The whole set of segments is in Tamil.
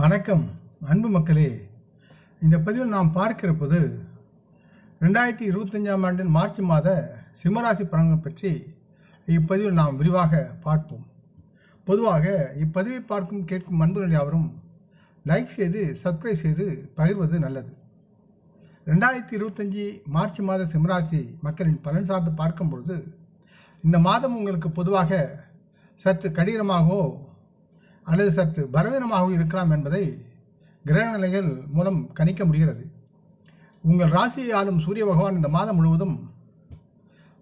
வணக்கம் அன்பு மக்களே. இந்த பதிவில் நாம் பார்க்கிறபோது ரெண்டாயிரத்தி இருபத்தஞ்சாம் ஆண்டின் மார்ச் மாத சிம்மராசி பலன்கள் பற்றி இப்பதிவில் நாம் விரிவாக பார்ப்போம். பொதுவாக இப்பதிவை பார்க்கும் கேட்கும் அன்புகள் யாவரும் லைக் செய்து சப்ஸ்கிரைப் செய்து பகிர்வது நல்லது. ரெண்டாயிரத்தி இருபத்தஞ்சி மார்ச் மாத சிம்மராசி மக்களின் பலன் சார்ந்து பார்க்கும் பொழுது இந்த மாதம் உங்களுக்கு பொதுவாக சற்று கடினமாகவோ அல்லது சற்று பலவீனமாகவும் இருக்கலாம் என்பதை கிரக நிலைகள் மூலம் கணிக்க முடிகிறது. உங்கள் ராசியை ஆளும் சூரிய பகவான் இந்த மாதம் முழுவதும்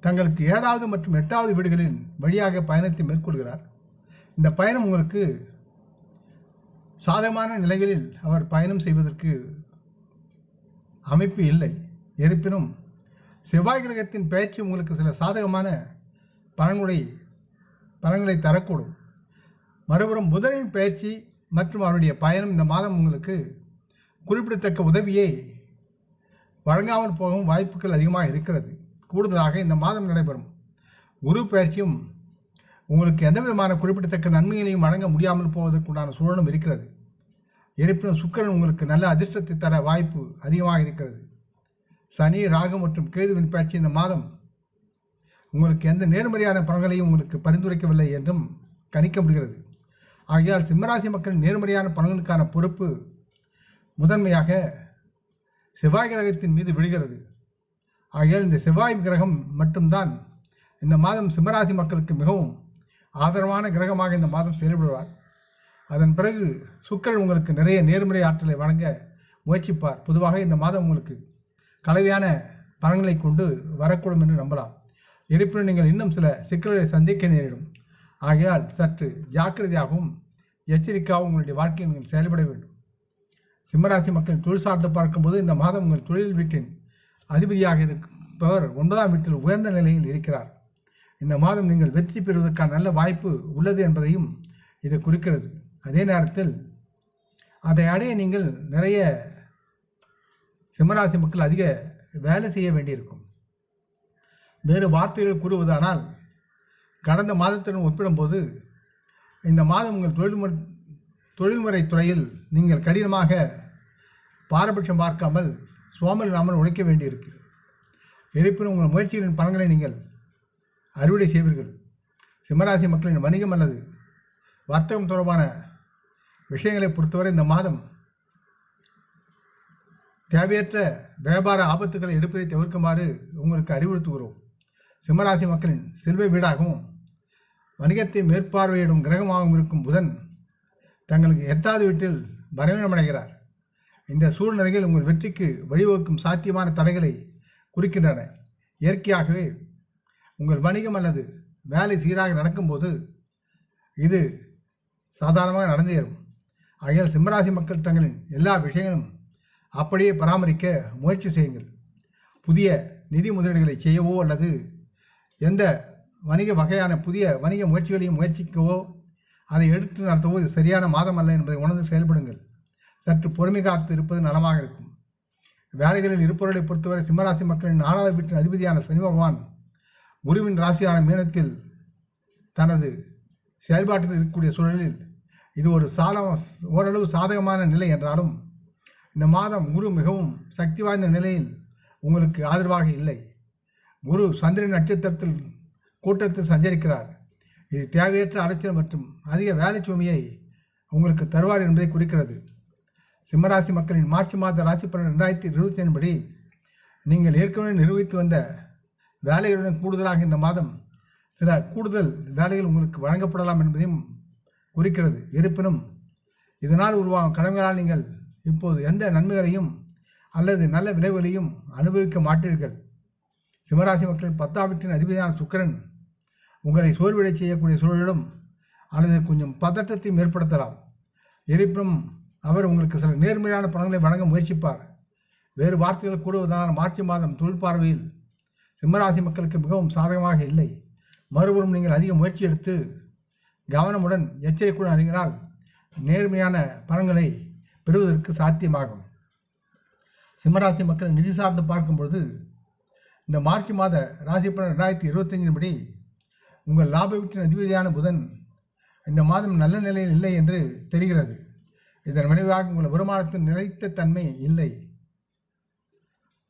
தங்களுக்கு ஏழாவது மற்றும் எட்டாவது வீடுகளின் வழியாக பயணத்தை மேற்கொள்கிறார். இந்த பயணம் உங்களுக்கு சாதகமான நிலைகளில் அவர் பயணம் செய்வதற்கு அமைப்பு இல்லை. இருப்பினும் செவ்வாய் கிரகத்தின் பயிற்சி உங்களுக்கு சில சாதகமான பலன்களை பலன்களை தரக்கூடும். மறுபுறம் புதனின் பயிற்சி மற்றும் அவருடைய பயணம் இந்த மாதம் உங்களுக்கு குறிப்பிடத்தக்க உதவியை வழங்காமல் போகும் வாய்ப்புகள் அதிகமாக இருக்கிறது. கூடுதலாக இந்த மாதம் நடைபெறும் குரு பயிற்சியும் உங்களுக்கு எந்த விதமான குறிப்பிடத்தக்க நன்மைகளையும் வழங்க முடியாமல் போவதற்குண்டான சூழலும் இருக்கிறது. இருப்பினும் சுக்கிரன் உங்களுக்கு நல்ல அதிர்ஷ்டத்தை தர வாய்ப்பு அதிகமாக இருக்கிறது. சனி ராகு மற்றும் கேதுவின் பயிற்சி இந்த மாதம் உங்களுக்கு எந்த நேர்மறையான பலன்களையும் உங்களுக்கு பரிந்துரைக்கவில்லை என்றும் கணிக்க முடிகிறது. ஆகையால் சிம்மராசி மக்களின் நேர்மறையான பலன்களுக்கான பொறுப்பு முதன்மையாக செவ்வாய் கிரகத்தின் மீது விழுகிறது. ஆகையால் இந்த செவ்வாய் கிரகம் மட்டும்தான் இந்த மாதம் சிம்மராசி மக்களுக்கு மிகவும் ஆதரவான கிரகமாக இந்த மாதம் செயல்படுவார். அதன் பிறகு சுக்கிரன் உங்களுக்கு நிறைய நேர்மறை ஆற்றலை வழங்க முயற்சிப்பார். பொதுவாக இந்த மாதம் உங்களுக்கு கலவையான பலன்களை கொண்டு வரக்கூடும் என்று நம்பலாம். இருப்பினும் நீங்கள் இன்னும் சில சிக்கல்களை சந்திக்க நேரிடும். ஆகையால் சற்று ஜாக்கிரதையாகவும் எச்சரிக்கையாகவும் உங்களுடைய வாழ்க்கையில் நீங்கள் செயல்பட வேண்டும். சிம்மராசி மக்கள் தொழில் சார்ந்து பார்க்கும்போது இந்த மாதம் உங்கள் தொழில் வீட்டின் அதிபதியாக இருப்பவர் ஒன்பதாம் வீட்டில் உயர்ந்த நிலையில் இருக்கிறார். இந்த மாதம் நீங்கள் வெற்றி பெறுவதற்கான நல்ல வாய்ப்பு உள்ளது என்பதையும் இது குறிக்கிறது. அதே நேரத்தில் அதை அடைய நீங்கள் நிறைய சிம்மராசி மக்கள் அதிக வேலை செய்ய வேண்டியிருக்கும். வேறு வார்த்தைகள் கூறுவதானால் கடந்த மாதத்துடன் ஒப்பிடும்போது இந்த மாதம் உங்கள் தொழில்முறை தொழில்முறை துறையில் நீங்கள் கடினமாக பாரபட்சம் பார்க்காமல் சோமல் இல்லாமல் உழைக்க வேண்டியிருக்கிறது. இருப்பினும் உங்கள் முயற்சிகளின் பலன்களை நீங்கள் அறுவடை செய்வீர்கள். சிம்மராசி மக்களின் வணிகம் அல்லது வர்த்தகம் தொடர்பான விஷயங்களை பொறுத்தவரை இந்த மாதம் தேவையற்ற வியாபார ஆபத்துக்களை எடுப்பதை தவிர்க்குமாறு உங்களுக்கு அறிவுறுத்துகிறோம். சிம்மராசி மக்களின் செல்வ வீடாகவும் வணிகத்தை மேற்பார்வையிடும் கிரகமாகவும் இருக்கும் புதன் தங்களுக்கு எட்டாவது வீட்டில் பலவீனமடைகிறார் இந்த சூழ்நிலைகள் உங்கள் வெற்றிக்கு வழிவகுக்கும் சாத்தியமான தடைகளை குறிக்கின்றன. இயற்கையாகவே உங்கள் வணிகம் அல்லது வேலை சீராக நடக்கும்போது இது சாதாரணமாக நடந்தேறும். ஆகையால் சிம்மராசி மக்கள் தங்களின் எல்லா விஷயங்களும் அப்படியே பராமரிக்க முயற்சி செய்யுங்கள். புதிய நிதி முதலீடுகளை செய்யவோ அல்லது எந்த வணிக வகையான புதிய வணிக முயற்சிகளையும் முயற்சிக்கவோ அதை எடுத்து நடத்தவோ இது சரியான மாதம் அல்ல என்பதை உணர்ந்து செயல்படுங்கள். சற்று பொறுமை காத்து இருப்பது நலமாக இருக்கும். வேலைகளில் இருப்பவர்களை பொறுத்தவரை சிம்மராசி மக்களின் நாலாவது வீட்டின் அதிபதியான சனி பகவான் குருவின் ராசியான மீனத்தில் தனது செயல்பாட்டில் இருக்கக்கூடிய சூழலில் இது ஒரு சால ஓரளவு சாதகமான நிலை என்றாலும் இந்த மாதம் குரு மிகவும் சக்தி வாய்ந்த நிலையில் உங்களுக்கு ஆதரவாக இல்லை. குரு சந்திரன் நட்சத்திரத்தில் கூட்டத்தில் சஞ்சரிக்கிறார். இது தேவையற்ற அலைச்சல் மற்றும் அதிக வேலை சுமையை உங்களுக்கு தருவார் என்பதை குறிக்கிறது. சிம்மராசி மக்களின் மார்ச் மாத ராசி பலன் ரெண்டாயிரத்தி இருபத்தி ஏழு படி நீங்கள் ஏற்கனவே நிர்வகித்து வந்த வேலைகளுடன் கூடுதலாக இந்த மாதம் சில கூடுதல் வேலைகள் உங்களுக்கு வழங்கப்படலாம் என்பதையும் குறிக்கிறது. இருப்பினும் இதனால் உருவாகும் கடமைகளால் நீங்கள் இப்போது எந்த நன்மைகளையும் அல்லது நல்ல விளைவுகளையும் அனுபவிக்க மாட்டீர்கள். சிம்மராசி மக்களின் பத்தாம் வீட்டின் அதிபதியான சுக்கிரன் உங்களை சோர்வடை செய்யக்கூடிய சூழலும் அல்லது கொஞ்சம் பதட்டத்தையும் ஏற்படுத்தலாம். இருப்பினும் அவர் உங்களுக்கு சில நேர்மையான பலன்களை வழங்க முயற்சிப்பார். வேறு வார்த்தைகள் கூடுவதனால் மார்ச் மாதம் தொழில் பார்வையில் சிம்மராசி மக்களுக்கு மிகவும் சாதகமாக இல்லை. மறுபுறம் நீங்கள் அதிக முயற்சி எடுத்து கவனமுடன் எச்சரிக்கையுடன் அறிஞரால் நேர்மையான பலன்களை பெறுவதற்கு சாத்தியமாகும். சிம்மராசி மக்கள் நிதி சார்ந்து பார்க்கும்பொழுது இந்த மார்ச் மாத ராசி பலன் ரெண்டாயிரத்தி இருபத்தஞ்சின்படி உங்கள் லாப வீட்டின் அதிபதியான புதன் இந்த மாதம் நல்ல நிலையில் இல்லை என்று தெரிகிறது. இதன் விளைவாக உங்கள் வருமானத்தின் நிலைத்த தன்மை இல்லை.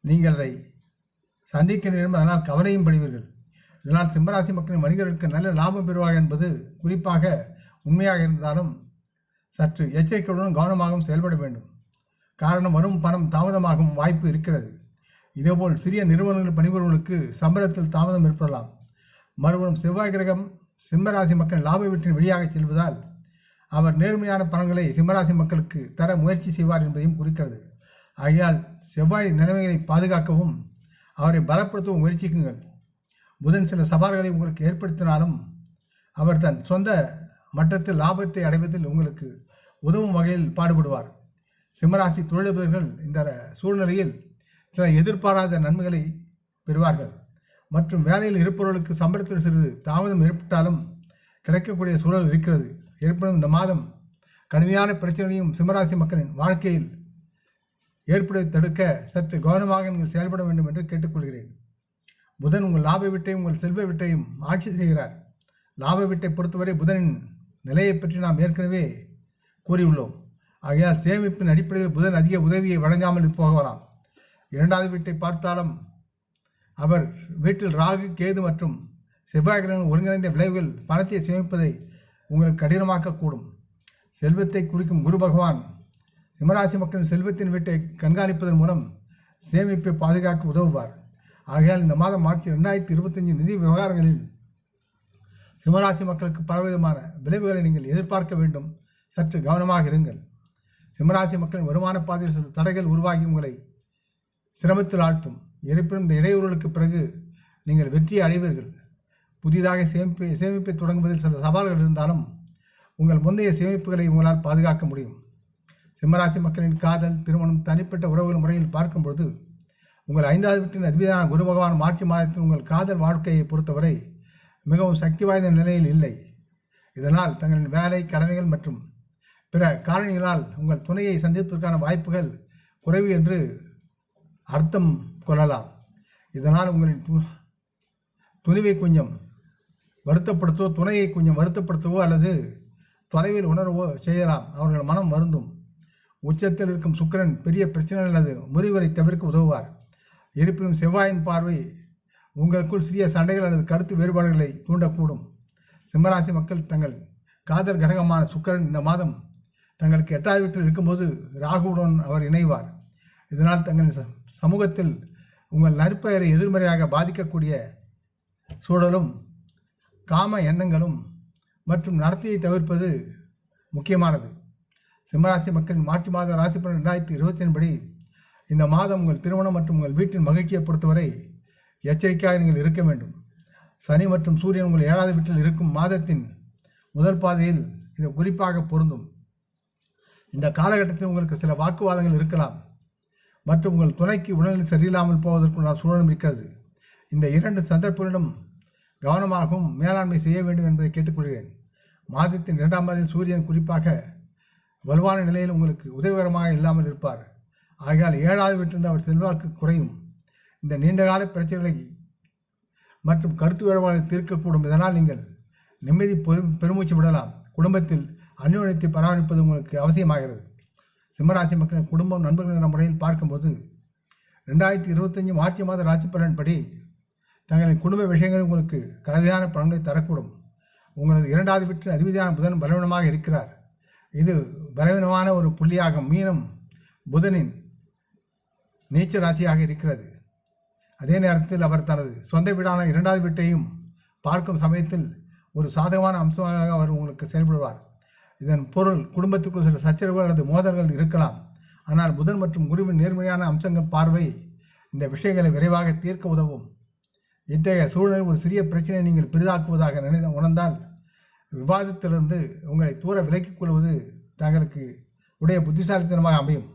நீங்கள் அதை சந்திக்க நேரும் அதனால் கவலையும் படுவீர்கள். இதனால் சிம்மராசி மக்களின் வணிகர்களுக்கு நல்ல லாபம் பெறுவார்கள் என்பது குறிப்பாக உண்மையாக இருந்தாலும் சற்று எச்சரிக்கையுடன் கவனமாகவும் செயல்பட வேண்டும். காரணம் வரும் பணம் தாமதமாகும் வாய்ப்பு இருக்கிறது. இதேபோல் சிறிய நிறுவனங்கள் பணிபுரிவர்களுக்கு சம்பளத்தில் தாமதம் ஏற்படலாம். மறுபுறம் செவ்வாய் கிரகம் சிம்மராசி மக்கள் லாப வீட்டின் வழியாக செல்வதால் அவர் நேர்மையான பலன்களை சிம்மராசி மக்களுக்கு தர முயற்சி செய்வார் என்பதையும் குறிக்கிறது. ஆகையால் செவ்வாய் நிலைமைகளை பாதுகாக்கவும் அவரை பலப்படுத்தவும் முயற்சிக்குங்கள். புதன் சில சவால்களை உங்களுக்கு ஏற்படுத்தினாலும் அவர் தன் சொந்த மட்டத்தில் லாபத்தை அடைவதில் உங்களுக்கு உதவும் வகையில் பாடுபடுவார். சிம்மராசி தொழிலதிபர்கள் இந்த சூழ்நிலையில் சில எதிர்பாராத நன்மைகளை பெறுவார்கள். மற்றும் வேலையில் இருப்பவர்களுக்கு சம்பளத்தில் சிறிது தாமதம் ஏற்பட்டாலும் கிடைக்கக்கூடிய சூழல் இருக்கிறது. ஏற்படும் இந்த மாதம் கடுமையான பிரச்சனையும் சிம்மராசி மக்களின் வாழ்க்கையில் ஏற்படுவதை தடுக்க சற்று கவனமாக நீங்கள் செயல்பட வேண்டும் என்று கேட்டுக்கொள்கிறேன். புதன் உங்கள் லாப வீட்டையும் உங்கள் செல்வ வீட்டையும் ஆட்சி செய்கிறார். லாப வீட்டை பொறுத்தவரை புதனின் நிலையை பற்றி நாம் ஏற்கனவே கூறியுள்ளோம். ஆகையால் சேமிப்பின் அடிப்படையில் புதன் அதிக உதவியை வழங்காமல் போகலாம். இரண்டாவது வீட்டை பார்த்தாலும் அவர் வீட்டில் ராகு கேது மற்றும் செவ்வாய் ஒருங்கிணைந்த விளைவுகள் பணத்தை சேமிப்பதை உங்களுக்கு கடினமாக்கக்கூடும். செல்வத்தை குறிக்கும் குரு பகவான் சிம்மராசி மக்களின் செல்வத்தின் வீட்டை கண்காணிப்பதன் மூலம் சேமிப்பை பாதுகாக்க உதவுவார். ஆகையால் இந்த மாதம் மார்ச் ரெண்டாயிரத்தி இருபத்தஞ்சு நிதி விவகாரங்களில் சிம்மராசி மக்களுக்கு பலவிதமான விளைவுகளை நீங்கள் எதிர்பார்க்க வேண்டும். சற்று கவனமாக இருங்கள். சிம்மராசி மக்களின் வருமான பாதையில் சில தடைகள் உருவாகி உங்களை சிரமத்தில் ஆழ்த்தும். இருப்பினும் இந்த இடையூறுகளுக்கு பிறகு நீங்கள் வெற்றியை அடைவீர்கள். புதிதாக சேமிப்பு சேமிப்பை தொடங்குவதில் சில சவால்கள் இருந்தாலும் உங்கள் முந்தைய சேமிப்புகளை உங்களால் பாதுகாக்க முடியும். சிம்மராசி மக்களின் காதல் திருமணம் தனிப்பட்ட உறவுகள் முறையில் பார்க்கும்பொழுது உங்கள் ஐந்தாவது வீட்டின் அதிபதியான குரு பகவான் மார்ச் மாதத்தில் உங்கள் காதல் வாழ்க்கையை பொறுத்தவரை மிகவும் சக்தி வாய்ந்த நிலையில் இல்லை. இதனால் தங்களின் வேலை கடமைகள் மற்றும் பிற காரணிகளால் உங்கள் துணையை சந்திப்பதற்கான வாய்ப்புகள் குறைவு என்று அர்த்தம் கொள்ளலாம். இதனால் உங்களின் து துணிவை கொஞ்சம் வருத்தப்படுத்தவோ துணையை கொஞ்சம் வருத்தப்படுத்தவோ அல்லது தொலைவில் உணரவோ செய்யலாம். அவர்கள் மனம் வருந்தும். உச்சத்தில் இருக்கும் சுக்கிரன் பெரிய பிரச்சனை அல்லது முறிவுரை தவிர்க்க உதவுவார். இருப்பினும் செவ்வாயின் பார்வை உங்களுக்குள் சிறிய சண்டைகள் அல்லது கருத்து வேறுபாடுகளை தூண்டக்கூடும். சிம்மராசி மக்கள் தங்கள் காதல் கிரகமான சுக்கிரன் இந்த மாதம் தங்களுக்கு எட்டாவது வீட்டில் இருக்கும்போது ராகுவுடன் அவர் இணைவார். இதனால் தங்கள் ச- சமூகத்தில் உங்கள் நற்பெயரை எதிர்மறையாக பாதிக்கக்கூடிய சூழலும் காம எண்ணங்களும் மற்றும் நடத்தையை தவிர்ப்பது முக்கியமானது. சிம்மராசி மக்களின் மார்ச் மாத ராசி பலன் ரெண்டாயிரத்தி இருபத்தின் படி இந்த மாதம் உங்கள் திருமணம் மற்றும் உங்கள் வீட்டின் மகிழ்ச்சியை பொறுத்தவரை எச்சரிக்கையாக நீங்கள் இருக்க வேண்டும். சனி மற்றும் சூரியன் உங்கள் ஏழாவது வீட்டில் இருக்கும் மாதத்தின் முதல் பாதையில் இது குறிப்பாக பொருந்தும். இந்த காலகட்டத்தில் உங்களுக்கு சில வாக்குவாதங்கள் இருக்கலாம். மற்றும் உங்கள் துணைக்கு உடல்நிலை சரியில்லாமல் போவதற்குள்ள சூழலும் இருக்கிறது இந்த இரண்டு சந்தர்ப்பங்களிலும் கவனமாகவும் மேலாண்மை செய்ய வேண்டும் என்பதை கேட்டுக்கொள்கிறேன். மாதத்தின் இரண்டாம் மாதத்தில் சூரியன் குறிப்பாக வலுவான நிலையில் உங்களுக்கு உதவிகரமாக இல்லாமல் இருப்பார். ஆகையால் ஏழாவது வீட்டிலிருந்து அவர் செல்வாக்கு குறையும். இந்த நீண்டகால பிரச்சனைகளை மற்றும் கருத்து வேறுபாடுகளை தீர்க்கக்கூடும். இதனால் நீங்கள் நிம்மதி பெரும் பெருமூச்சு விடலாம். குடும்பத்தில் அந்யோன்யத்தை பராமரிப்பது உங்களுக்கு அவசியமாகிறது. சிம்மராசி மக்களின் குடும்பம் நண்பர்கள் என்ற முறையில் பார்க்கும்போது ரெண்டாயிரத்தி இருபத்தஞ்சு மார்ச் மாத ராசி பலன்படி தங்களின் குடும்ப விஷயங்கள் உங்களுக்கு கலவையான பலன்களை தரக்கூடும். உங்களது இரண்டாவது வீட்டில் அதிபதியான புதன் பலவீனமாக இருக்கிறார். இது பலவீனமான ஒரு புள்ளியாகும். மீனம் புதனின் நீச்ச ராசியாக இருக்கிறது. அதே நேரத்தில் அவர் தனது சொந்த வீடான இரண்டாவது வீட்டையும் பார்க்கும் சமயத்தில் ஒரு சாதகமான அம்சமாக அவர் உங்களுக்கு செயல்படுவார். இதன் பொருள் குடும்பத்துக்குள் சில சச்சரவுகள் அல்லது மோதல்கள் இருக்கலாம். ஆனால் புதன் மற்றும் குருவின் நேர்மையான அம்சங்கள் பார்வை இந்த விஷயங்களை விரைவாக தீர்க்க உதவும். இத்தகைய சூழலில் ஒரு சிறிய பிரச்சனையை நீங்கள் பெரிதாக்குவதாக நினை உணர்ந்தால் விவாதத்திலிருந்து உங்களை தூர விலக்கிக் கொள்வது தங்களுக்கு உடைய புத்திசாலித்தனமாக அமையும்.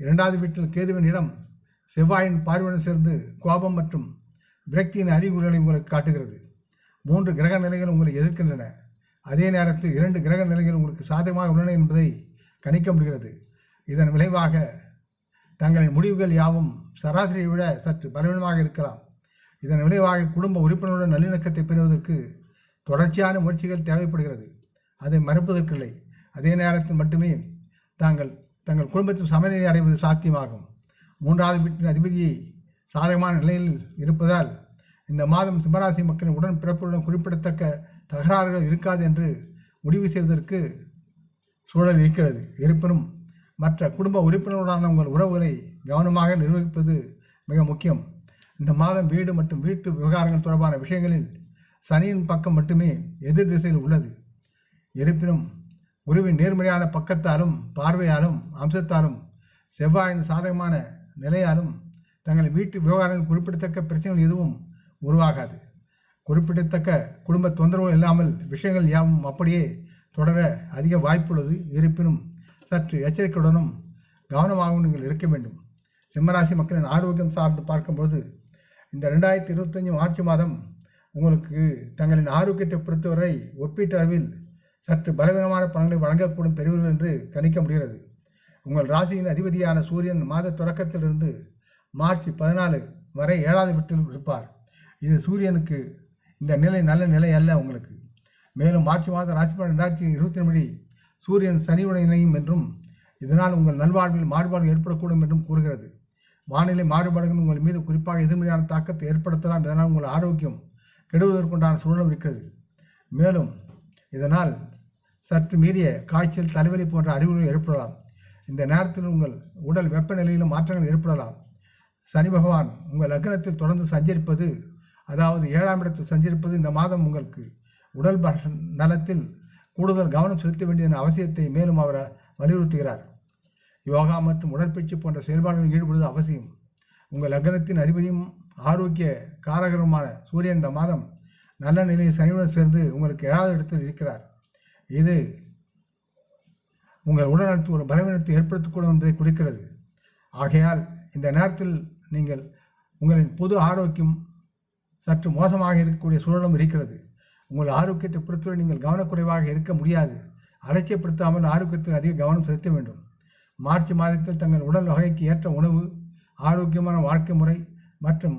இரண்டாவது வீட்டில் கேதுவின் இடம் செவ்வாயின் பார்வையுடன் சேர்ந்து கோபம் மற்றும் விரக்தியின் அறிகுறிகளை உங்களுக்கு காட்டுகிறது. மூன்று கிரக நிலைகள் உங்களை எதிர்க்கின்றன. அதே நேரத்தில் இரண்டு கிரக நிலைகள் உங்களுக்கு சாதகமாக உள்ளன என்பதை கணிக்க முடிகிறது. இதன் விளைவாக தங்களின் முடிவுகள் யாவும் சராசரியை விட சற்று பலவீனமாக இருக்கலாம். இதன் விளைவாக குடும்ப உறுப்பினருடன் நல்லிணக்கத்தை பெறுவதற்கு தொடர்ச்சியான முயற்சிகள் தேவைப்படுகிறது. அதை மறுப்பதற்கில்லை. அதே நேரத்தில் மட்டுமே தாங்கள் தங்கள் குடும்பத்தில் சமநிலை அடைவது சாத்தியமாகும். மூன்றாவது வீட்டின் அதிபதியை சாதகமான நிலையில் இருப்பதால் இந்த மாதம் சிம்மராசி மக்களின் உடன் பிறப்புடன் குறிப்பிடத்தக்க தகராறுகள் இருக்காது என்று முடிவு செய்வதற்கு சூழல் இருக்கிறது. இருப்பினும் மற்ற குடும்ப உறுப்பினருடனான உங்கள் உறவுகளை கவனமாக நிர்வகிப்பது மிக முக்கியம். இந்த மாதம் வீடு மற்றும் வீட்டு விவகாரங்கள் தொடர்பான விஷயங்களில் சனியின் பக்கம் மட்டுமே எதிர் திசையில் உள்ளது. இருப்பினும் குருவின் நேர்மறையான பக்கத்தாலும் பார்வையாலும் அம்சத்தாலும் செவ்வாயின் சாதகமான நிலையாலும் தங்கள் வீட்டு விவகாரங்கள் குறிப்பிடத்தக்க பிரச்சனைகள் எதுவும் உருவாகாது. குறிப்பிடத்தக்க குடும்ப தொந்தரவு இல்லாமல் விஷயங்கள் யாவும் அப்படியே தொடர அதிக வாய்ப்புள்ளது. இருப்பினும் சற்று எச்சரிக்கையுடனும் கவனமாகவும் நீங்கள் இருக்க வேண்டும். சிம்மராசி மக்களின் ஆரோக்கியம் சார்ந்து பார்க்கும்போது இந்த ரெண்டாயிரத்தி இருபத்தஞ்சி மார்ச் மாதம் உங்களுக்கு தங்களின் ஆரோக்கியத்தை பொறுத்தவரை ஒப்பீட்டளவில் சற்று பலவீனமான பலன்களை வழங்கக்கூடும் பெறுவீர்கள் என்று கணிக்க முடிகிறது. உங்கள் ராசியின் அதிபதியான சூரியன் மாத தொடக்கத்திலிருந்து மார்ச் பதினாலு வரை ஏழாவது வீட்டில் இருப்பார். இது சூரியனுக்கு இந்த நிலை நல்ல நிலை அல்ல உங்களுக்கு. மேலும் மார்ச் மாதம் ராசி பலன் ரெண்டாயிரத்தி இருபத்தி ரெண்டு சூரியன் சனியுடன் இணையும் என்றும் இதனால் உங்கள் நல்வாழ்வில் மாறுபாடு ஏற்படக்கூடும் என்றும் கூறுகிறது. வானிலை மாறுபாடுகள் உங்கள் மீது குறிப்பாக எதிர்மறையான தாக்கத்தை ஏற்படுத்தலாம் இதனால் உங்கள் ஆரோக்கியம் கெடுவதற்குண்டான சூழலும் இருக்கிறது. மேலும் இதனால் சற்று மீறிய காய்ச்சல் தலைவலி போன்ற அறிகுறிகள் ஏற்படலாம். இந்த நேரத்தில் உங்கள் உடல் வெப்பநிலையிலும் மாற்றங்கள் ஏற்படலாம். சனி பகவான் உங்கள் லக்னத்தில் தொடர்ந்து சஞ்சரிப்பது அதாவது ஏழாம் இடத்தில் சஞ்சரிப்பது இந்த மாதம் உங்களுக்கு உடல் ப- நலத்தில் கூடுதல் கவனம் செலுத்த வேண்டியதன் அவசியத்தை மேலும் அவர் வலியுறுத்துகிறார். யோகா மற்றும் உடற்பயிற்சி போன்ற செயல்பாடுகளில் ஈடுபடுவது அவசியம். உங்கள் லக்னத்தின் அதிபதியும் ஆரோக்கிய காரகருமான சூரியன் இந்த மாதம் நல்ல நிலையில் சனியுடன் சேர்ந்து உங்களுக்கு ஏழாவது இடத்தில் இருக்கிறார். இது உங்கள் உடல்நலத்து ஒரு பலவீனத்தை ஏற்படுத்தக்கூடும் என்பதை குறிக்கிறது. ஆகையால் இந்த நேரத்தில் நீங்கள் உங்களின் பொது ஆரோக்கியம் சற்று மோசமாக இருக்கக்கூடிய சூழலும் இருக்கிறது. உங்கள் ஆரோக்கியத்தை பொறுத்தவரை நீங்கள் கவனக்குறைவாக இருக்க முடியாது. அலட்சியப்படுத்தாமல் ஆரோக்கியத்தில் அதிக கவனம் செலுத்த வேண்டும். மார்ச் மாதத்தில் தங்கள் உடல் வகைக்கு ஏற்ற உணவு ஆரோக்கியமான வாழ்க்கை முறை மற்றும்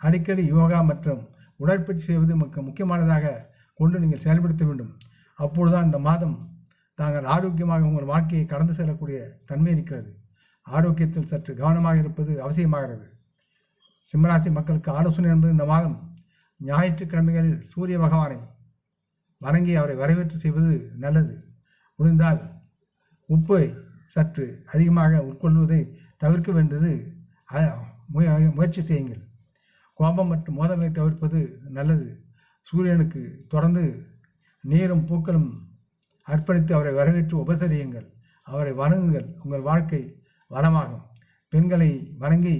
அடிக்கடி யோகா மற்றும் உடற்பயிற்சி செய்வது மிக முக்கியமானதாக கொண்டு நீங்கள் செயல்படுத்த வேண்டும். அப்பொழுதுதான் இந்த மாதம் தாங்கள் ஆரோக்கியமாக உங்கள் வாழ்க்கையை கடந்து செல்லக்கூடிய தன்மை இருக்கிறது. ஆரோக்கியத்தில் சற்று கவனமாக இருப்பது அவசியமாகிறது. சிம்மராசி மக்களுக்கு ஆலோசனை என்பது இந்த மாதம் ஞாயிற்றுக்கிழமைகளில் சூரிய பகவானை வணங்கி அவரை வரவேற்று செய்வது நல்லது. முடிந்தால் உப்பை சற்று அதிகமாக உட்கொள்வதை தவிர்க்க வேண்டியது முயற்சி செய்யுங்கள். கோபம் மற்றும் மோதல்களை தவிர்ப்பது நல்லது. சூரியனுக்கு தொடர்ந்து நீரும் பூக்களும் அர்ப்பணித்து அவரை வரவேற்று உபசரியுங்கள். அவரை வணங்குங்கள். உங்கள் வாழ்க்கை வளமாகும். பெண்களை வணங்கி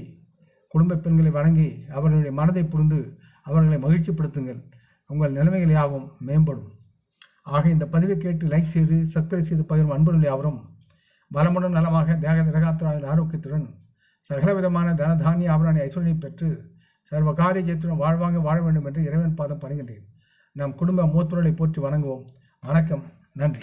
குடும்ப பெண்களை வணங்கி அவர்களுடைய மனதை புரிந்து அவர்களை மகிழ்ச்சிப்படுத்துங்கள். உங்கள் நிலைமைகள் யாவும் மேம்படும். ஆக இந்த பதிவை கேட்டு லைக் செய்து சப்ஸ்கிரைப் செய்து பகிரும் அன்பர்கள் யாவரும் வளமுடன் நலமாக தேக திரகாத்திராவில் ஆரோக்கியத்துடன் சகலவிதமான விதமான தானிய ஆபரணி ஐஸ்வர்யை பெற்று சர்வ காரிய ஜெயத்துடன் வாழ்வாங்க வாழ வேண்டும் என்று இறைவன் பாதம் பணிகின்றேன். நம் குடும்ப மூத்துறலை போற்றி வணங்குவோம். வணக்கம். நன்றி.